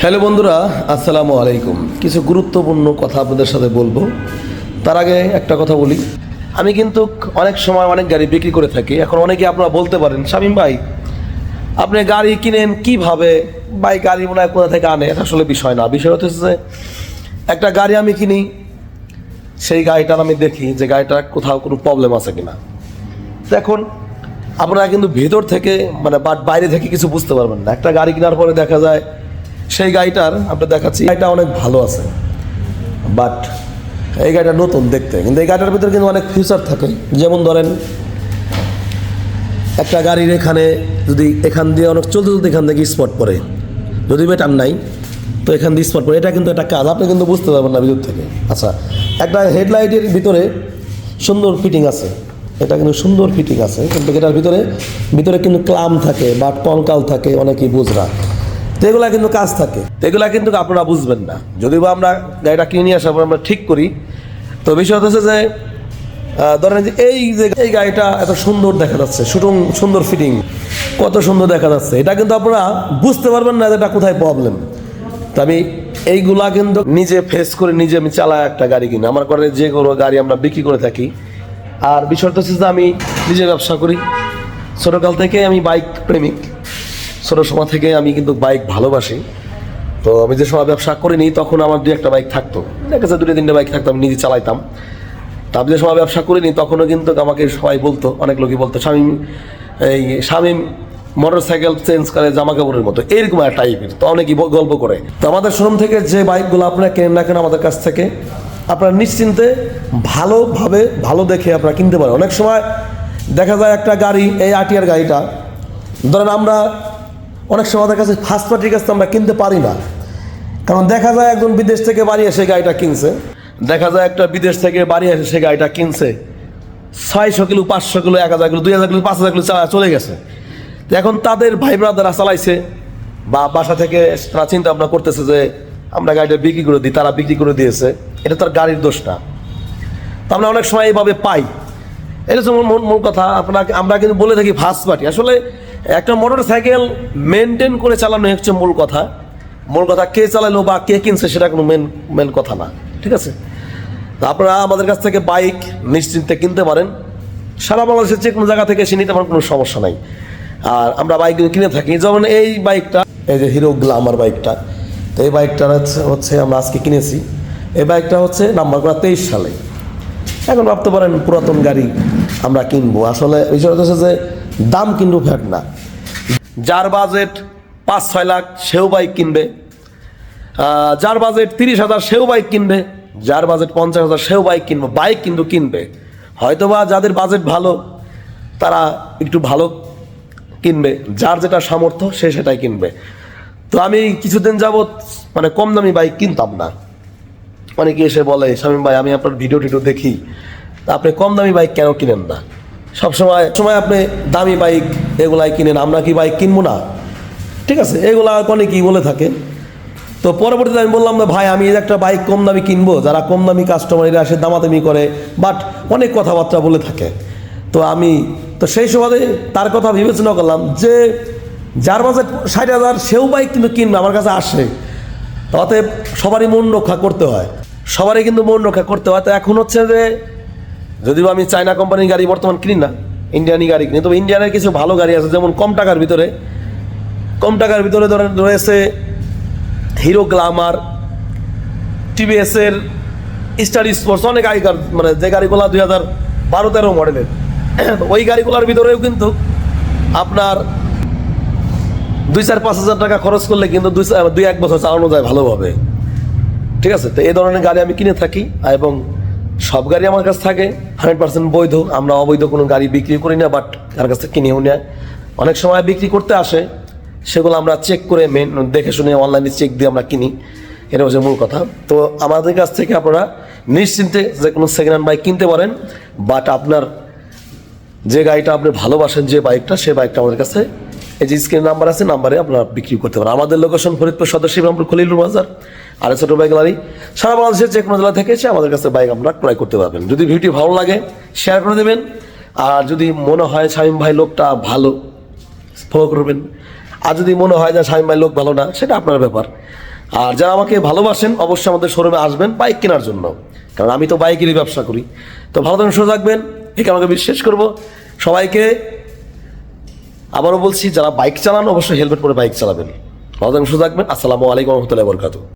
Hello বন্ধুরা, আসসালামু আলাইকুম। কিছু গুরুত্বপূর্ণ কথা আপনাদের সাথে বলব। তার আগে একটা কথা বলি। আমি কিন্তু অনেক সময় অনেক গাড়ি বিক্রি করে থাকি। এখন অনেকে আপনারা বলতে পারেন, শামীম ভাই, আপনি গাড়ি কিনেন কীভাবে? ভাই, গাড়ি মনে হয় কোথা থেকে আনে? এটা আসলে বিষয় না। বিষয় হচ্ছে যে, একটা গাড়ি আমি কিনি, সেই গাড়িটার আমি দেখি যে গাড়িটার কোথাও কোনো প্রবলেম আছে কিনা। দেখুন আপনারা কিন্তু ভেতর থেকে মানে বাট বাইরে থেকে কিছু বুঝতে পারবেন না। একটা গাড়ি কেনার পরে দেখা যায় সেই গাড়িটার আপনার দেখাচ্ছি গাড়িটা অনেক ভালো আছে বাট এই গাড়িটা নতুন দেখতে। কিন্তু এই গাড়িটার ভিতরে কিন্তু অনেক ফিচার থাকে। যেমন ধরেন, একটা গাড়ির এখানে যদি এখান দিয়ে অনেক চলতে চলতে এখান থেকে স্পট পড়ে। যদি বেটার নাই, তো এখান দিয়ে স্পট পড়ে। এটা কিন্তু একটা কাজ, আপনি কিন্তু বুঝতে পারবেন না ভিতর থেকে। আচ্ছা একটা হেডলাইটের ভিতরে সুন্দর ফিটিং আছে। এটা কিন্তু সুন্দর ফিটিং আছে, কিন্তু এটার ভিতরে ভিতরে কিন্তু ক্লাম থাকে বা কঙ্কাল থাকে, অনেকেই বুঝরা। তো এগুলা কিন্তু কাজ থাকে। এগুলা কিন্তু আপনারা বুঝবেন না। যদিও বা আমরা গাড়িটা কিনে নিয়ে আসার পর আমরা ঠিক করি, তো বিষয় হচ্ছে যে ধরেন যে এই যে এই গাড়িটা এত সুন্দর দেখা যাচ্ছে, সুটং সুন্দর ফিটিং কত সুন্দর দেখা যাচ্ছে, এটা কিন্তু আপনারা বুঝতে পারবেন না যে এটা কোথায় প্রবলেম তো আমি এইগুলা কিন্তু নিজে ফেস করে নিজে আমি চালাই একটা গাড়ি কিনি। আমার ঘরে যে কোনো গাড়ি আমরা বিক্রি করে থাকি। আর বিষয়টা হচ্ছে যে আমি নিজে ব্যবসা করি। ছোটোকাল থেকে আমি বাইক প্রেমিক। ছোটো সময় থেকে আমি কিন্তু বাইক ভালোবাসি। তো আমি যে সময় ব্যবসা করিনি, তখন আমার দু একটা বাইক থাকতো। দেখা দুটো তিনটে বাইক থাকতো, আমি নিজে চালাইতাম। তা আমি যে সময় ব্যবসা করিনি, তখনও কিন্তু আমাকে সবাই বলতো, অনেক লোকই বলতো শামীম এই শামীম মোটর সাইকেল চেঞ্জ করে জামা কাপড়ের মতো। এরকম একটা টাইপের তো অনেকেই গল্প করে। তো আমাদের শোরুম থেকে যে বাইকগুলো আপনারা কেনেন না কেন আমাদের কাছ থেকে, আপনারা নিশ্চিন্তে ভালোভাবে, ভালো দেখে আপনারা কিনতে পারেন। অনেক সময় দেখা যায় একটা গাড়ি, এই আটিয়ার গাড়িটা, ধরেন আমরা অনেক সময় আমাদের কাছে ফার্স্ট পার্টির কাছে আমরা কিনতে পারি না। কারণ দেখা যায় একজন বিদেশ থেকে বাড়ি এসে গাড়িটা কিনছে। দেখা যায় একটা বিদেশ থেকে বাড়ি এসে সে গাড়িটা কিনছে। ছয়শো কিলো, পাঁচশো কিলো, এক হাজার কিলো, দুই হাজার কিলো, পাঁচ হাজার কিলো চালা চলে গেছে। তো এখন তাদের ভাই ব্রাদাররা চালাইছে। বা বাসা থেকে তারা চিন্তা ভাবনা করতেছে যে আমরা গাড়িটা বিক্রি করে দিই, তারা বিক্রি করে দিয়েছে। এটা তার গাড়ির দোষ না। তো আমরা অনেক সময় এইভাবে পাই। এটা হচ্ছে মূল কথা। আপনাকে আমরা কিন্তু বলে থাকি ফার্স্ট পার্টি আসলে একটা মোটর সাইকেল মেনটেন করে চালানো হচ্ছে মূল কথা। মূল কথা কে চালালো বা কে কিনছে সেটা কোনো মেন মেন কথা না। ঠিক আছে? আপনারা আমাদের কাছ থেকে বাইক নিশ্চিন্তে কিনতে পারেন। সারা বাংলাদেশের যে কোনো জায়গা থেকে এসে নিতে পারেন, কোনো সমস্যা নাই। আর আমরা বাইক কিনে থাকি। যেমন এই বাইকটা এই যে হিরো গ্লামার বাইকটা তো এই বাইকটা হচ্ছে হচ্ছে আমরা আজকে কিনেছি। এই বাইকটা হচ্ছে নাম্বার করা তেইশ সালে। এখন ভাবতে পারেন পুরাতন গাড়ি আমরা কিনবো। আসলে বিষয় হচ্ছে যে দাম কিন্তু ফ্যাট না। যার বাজেট পাঁচ ছয় লাখ, সেও বাইক কিনবে। যার বাজেট তিরিশ হাজার, সেও বাইক কিনবে। যার বাজেট পঞ্চাশ হাজার, সেও বাইক কিনবে, বাইক কিন্তু কিনবে। হয়তোবা যাদের বাজেট ভালো, তারা একটু ভালো কিনবে। যার যেটা সামর্থ্য, সে সেটাই কিনবে। তো আমি কিছুদিন যাবৎ মানে কম দামি বাইক কিনতাম না। অনেকে এসে বলে, শামীম ভাই, আমি আপনার ভিডিও টিডিও দেখি আপনি কম দামি বাইক কেন কিনেন না? সবসময় সময় আপনি দামি বাইক এগুলাই কিনেন, আমরা কি বাইক কিনবো না? ঠিক আছে, এগুলা অনেকেই বলে থাকে। তো পরবর্তীতে আমি বললাম, ভাই, আমি একটা বাইক কম দামি কিনবো। যারা কম দামি কাস্টমার এরা আসে দামাদামি করে বাট অনেক কথাবার্তা বলে থাকে। তো আমি, তো সেই সময় তার কথা বিবেচনা করলাম যে, যার মাঝে ষাট হাজার, সেও বাইক কিন্তু কিনবে, আমার কাছে আসে। অতএব সবারই মন রক্ষা করতে হয়। সবারই কিন্তু মন রক্ষা করতে হয়। তো এখন হচ্ছে যে যদিও আমি চায়না কোম্পানির গাড়ি বর্তমান কিনি না ইন্ডিয়ানি গাড়ি কিনি। তবে ইন্ডিয়ানের কিছু ভালো গাড়ি আছে, যেমন কম টাকার ভিতরে। কম টাকার ভিতরে ধরেন রয়েছে হিরো গ্লামার টিভিএস এর স্টার স্পোর্টস অনেক আগেকার মানে যে গাড়িগুলো দুই হাজার বারো তেরো মডেলের ওই গাড়িগুলোর ভিতরেও কিন্তু আপনার দুই চার পাঁচ হাজার টাকা খরচ করলে কিন্তু দুই দুই এক বছর চালানো যায় ভালোভাবে। ঠিক আছে? তো এই ধরনের গাড়ি আমি কিনে থাকি, এবং সব গাড়ি আমার কাছে থাকে হান্ড্রেড পার্সেন্ট বৈধ, আমরা অবৈধ কোনো গাড়ি বিক্রি করি না বাট তার কাছ কিনেও নেয়। অনেক সময় বিক্রি করতে আসে, সেগুলো আমরা চেক করে মেন দেখে শুনে অনলাইনে চেক দিয়ে আমরা কিনি। এটা হচ্ছে মূল কথা। তো আমাদের কাছ থেকে আপনারা নিশ্চিন্তে যে কোনো সেকেন্ড হ্যান্ড বাইক কিনতে পারেন বাট আপনার যে গাড়িটা আপনি ভালোবাসেন, যে বাইকটা সেই বাইকটা আমাদের কাছে, এই যে স্ক্রিন নাম্বার আছে নাম্বারে আপনারা বিক্রি করতে পারেন। আমাদের লোকেশন ফরিদপুর সদস্য খলিলুর বাজার। আর ছোটো বাইক গাড়ি সারা বাংলাদেশের যে কোনো জেলা থেকে এসে আমাদের কাছে বাইক আপনারা ক্রয় করতে পারবেন। যদি ভিডিও ভালো লাগে শেয়ার করে দেবেন। আর যদি মনে হয় শামীম ভাই লোকটা ভালো ফলো করবেন। আর যদি মনে হয় যে স্বামী ভাই লোক ভালো না, সেটা আপনার ব্যাপার। আর যারা আমাকে ভালোবাসেন, অবশ্যই আমাদের শোরুমে আসবেন বাইক কেনার জন্য। কারণ আমি তো বাইকেরই ব্যবসা করি। তো ভালো থাকবেন, সুস্থ থাকবেন। একে আমাকে বিশ্বাস করব। সবাইকে আবারও বলছি, যারা বাইক চালান, অবশ্যই হেলমেট পরে বাইক চালাবেন। ভালো থাকবেন, সুস্থ থাকবেন। আসসালামু আলাইকুম রহমতুল্লাহ বরকাতু